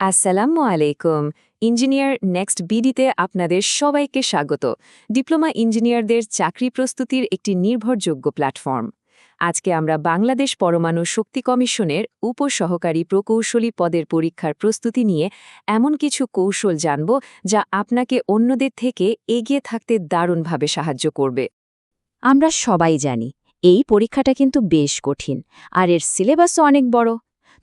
আসসালামু আলাইকুম। Engineer next বিডিতে আপনাদের সবাইকে স্বাগত। ডিপ্লোমা ইঞ্জিনিয়ারদের চাকরি প্রস্তুতির একটি নির্ভরযোগ্য প্ল্যাটফর্ম। আজকে আমরা বাংলাদেশ পরমাণু শক্তি কমিশনের উপসহকারী প্রকৌশলী পদের পরীক্ষার প্রস্তুতি নিয়ে এমন কিছু কৌশল জানব যা আপনাকে অন্যদের থেকে এগিয়ে থাকতে দারুণভাবে সাহায্য করবে। আমরা সবাই জানি, এই পরীক্ষাটা কিন্তু বেশ কঠিন, আর এর সিলেবাসও অনেক বড়।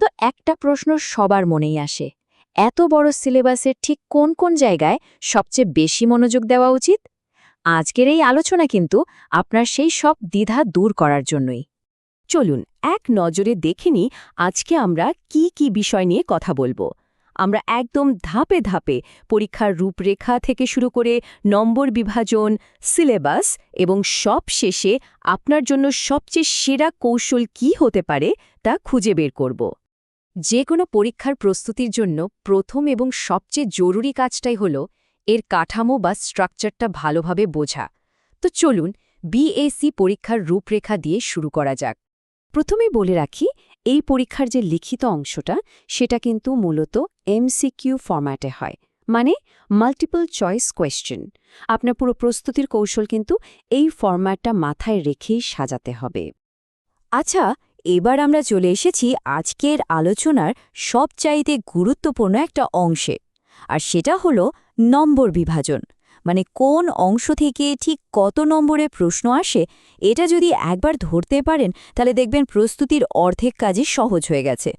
তো একটা প্রশ্ন সবার মনেই আসে এত বড় সিলেবাসের ঠিক কোন কোন জায়গায় সবচেয়ে বেশি মনোযোগ দেওয়া উচিত? আজকের এই আলোচনা কিন্তু আপনার সেই সব দ্বিধা দূর করার জন্যই। চলুন, এক নজরে দেখে আজকে আমরা কি কি বিষয় নিয়ে কথা বলব। আমরা একদম ধাপে ধাপে পরীক্ষার রূপরেখা থেকে শুরু করে নম্বর বিভাজন, সিলেবাস এবং সব শেষে আপনার জন্য সবচেয়ে সেরা কৌশল কি হতে পারে তা খুঁজে বের করব। যে কোনো পরীক্ষার প্রস্তুতির জন্য প্রথম এবং সবচেয়ে জরুরি কাজটাই হল এর কাঠামো বা স্ট্রাকচারটা ভালোভাবে বোঝা। তো চলুন বিএসি পরীক্ষার রূপরেখা দিয়ে শুরু করা যাক। প্রথমেই বলে রাখি, এই পরীক্ষার যে লিখিত অংশটা, সেটা কিন্তু মূলত এমসিকিউ ফরম্যাটে হয়। মানে মাল্টিপল চয়েস কোয়েশ্চেন আপনার পুরো প্রস্তুতির কৌশল কিন্তু এই ফরম্যাটটা মাথায় রেখেই সাজাতে হবে। আচ্ছা এবার আমরা চলে এসেছি আজকের আলোচনার সবচাইতে গুরুত্বপূর্ণ একটা অংশে, আর সেটা হলো নম্বর বিভাজন। মানে কোন অংশ থেকে ঠিক কত নম্বরে প্রশ্ন আসে, এটা যদি একবার ধরতে পারেন, তাহলে দেখবেন প্রস্তুতির অর্ধেক কাজই সহজ হয়ে গেছে।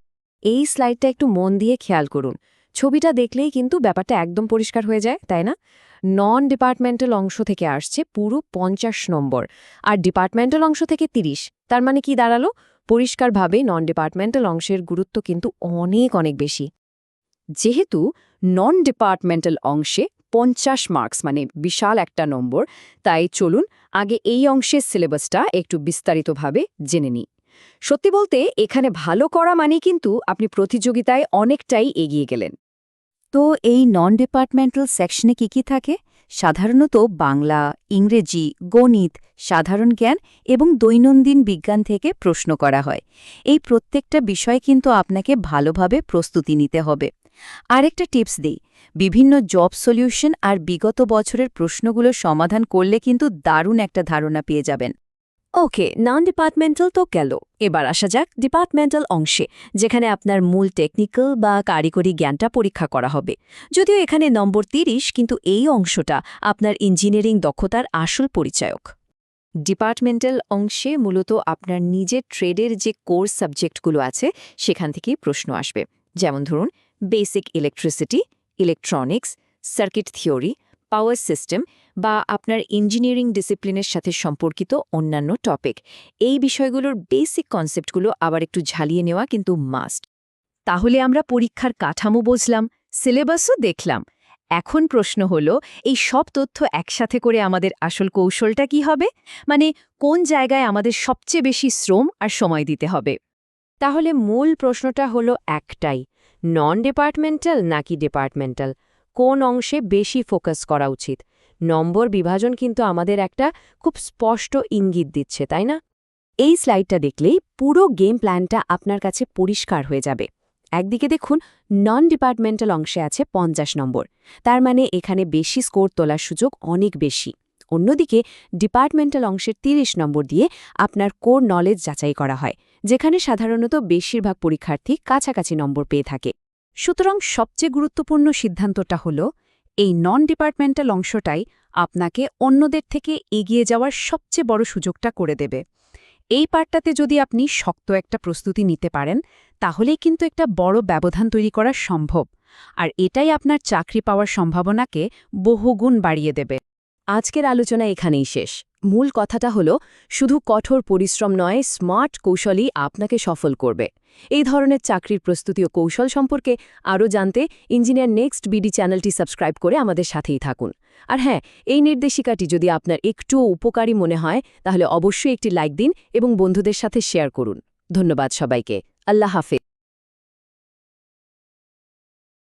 এই স্লাইডটা একটু মন দিয়ে খেয়াল করুন। ছবিটা দেখলেই কিন্তু ব্যাপারটা একদম পরিষ্কার হয়ে যায়, তাই না? নন ডিপার্টমেন্টাল অংশ থেকে আসছে পুরো পঞ্চাশ নম্বর, আর ডিপার্টমেন্টাল অংশ থেকে ৩০ তার মানে কি দাঁড়াল? পরিষ্কারভাবে নন ডিপার্টমেন্টাল অংশের গুরুত্ব কিন্তু অনেক অনেক বেশি। যেহেতু নন ডিপার্টমেন্টাল অংশে পঞ্চাশ মার্কস মানে বিশাল একটা নম্বর, তাই চলুন আগে এই অংশের সিলেবাসটা একটু বিস্তারিতভাবে জেনে নিই। সত্যি বলতে, এখানে ভালো করা মানে কিন্তু আপনি প্রতিযোগিতায় অনেকটাই এগিয়ে গেলেন। তো এই নন ডিপার্টমেন্টাল সেকশনে কি কি থাকে? সাধারণত বাংলা, ইংরেজি, গণিত, সাধারণ জ্ঞান এবং দৈনন্দিন বিজ্ঞান থেকে প্রশ্ন করা হয়। এই প্রত্যেকটা বিষয় কিন্তু আপনাকে ভালোভাবে প্রস্তুতি নিতে হবে। আরেকটা টিপস দিই, বিভিন্ন জব সলিউশন আর বিগত বছরের প্রশ্নগুলো সমাধান করলে কিন্তু দারুণ একটা ধারণা পেয়ে যাবেন। ওকে নন ডিপার্টমেন্টাল তো গেল। এবার আসা যাক ডিপার্টমেন্টাল অংশে, যেখানে আপনার মূল টেকনিক্যাল বা কারিগরি জ্ঞানটা পরীক্ষা করা হবে। যদিও এখানে নম্বর ৩০ কিন্তু এই অংশটা আপনার ইঞ্জিনিয়ারিং দক্ষতার আসল পরিচায়ক। ডিপার্টমেন্টাল অংশে মূলত আপনার নিজের ট্রেডের যে কোর্স সাবজেক্টগুলো আছে, সেখান থেকেই প্রশ্ন আসবে। যেমন ধরুন basic electricity electronics circuit theory power system বা আপনার ইঞ্জিনিয়ারিং ডিসিপ্লিনের সাথে সম্পর্কিত অন্যান্য টপিক এই বিষয়গুলোর বেসিক কনসেপ্টগুলো আবার একটু ঝালিয়ে নেওয়া কিন্তু মাস্ট তাহলে আমরা পরীক্ষার কাঠামো বুঝলাম সিলেবাসও দেখলাম। এখন প্রশ্ন হল, এই সব তথ্য একসাথে করে আমাদের আসল কৌশলটা কি হবে? মানে কোন জায়গায় আমাদের সবচেয়ে বেশি শ্রম আর সময় দিতে হবে? তাহলে মূল প্রশ্নটা হলো একটাই নন ডিপার্টমেন্টাল নাকি ডিপার্টমেন্টাল কোন অংশে বেশি ফোকাস করা উচিত? নম্বর বিভাজন কিন্তু আমাদের একটা খুব স্পষ্ট ইঙ্গিত দিচ্ছে, তাই না? এই স্লাইডটা দেখলেই পুরো গেম প্ল্যানটা আপনার কাছে পরিষ্কার হয়ে যাবে। একদিকে দেখুন নন ডিপার্টমেন্টাল অংশে আছে পঞ্চাশ নম্বর। তার মানে এখানে বেশি স্কোর তোলার সুযোগ অনেক বেশি। অন্যদিকে ডিপার্টমেন্টাল অংশের ৩০ নম্বর দিয়ে আপনার কোর নলেজ যাচাই করা হয়, যেখানে সাধারণত বেশিরভাগ পরীক্ষার্থী কাছাকাছি নম্বর পেয়ে থাকে। সুতরাং সবচেয়ে গুরুত্বপূর্ণ সিদ্ধান্তটা হল, এই নন ডিপার্টমেন্টাল অংশটাই আপনাকে অন্যদের থেকে এগিয়ে যাওয়ার সবচেয়ে বড় সুযোগটা করে দেবে। এই পার্টটাতে যদি আপনি শক্ত একটা প্রস্তুতি নিতে পারেন, তাহলেই কিন্তু একটা বড় ব্যবধান তৈরি করা সম্ভব, আর এটাই আপনার চাকরি পাওয়ার সম্ভাবনাকে বহুগুণ বাড়িয়ে দেবে। আজকের আলোচনা এখানেই শেষ। মূল কথাটা হলো, শুধু কঠোর পরিশ্রম নয়, স্মার্ট কৌশলই আপনাকে সফল করবে। এই ধরনের চাকরির প্রস্তুতি ও কৌশল সম্পর্কে আরও জানতে ইঞ্জিনিয়ার নেক্সট বিডি চ্যানেলটি সাবস্ক্রাইব করে আমাদের সাথেই থাকুন। আর হ্যাঁ এই নির্দেশিকাটি যদি আপনার একটুও উপকারী মনে হয়, তাহলে অবশ্যই একটি লাইক দিন এবং বন্ধুদের সাথে শেয়ার করুন। ধন্যবাদ সবাইকে। আল্লাহ হাফেজ।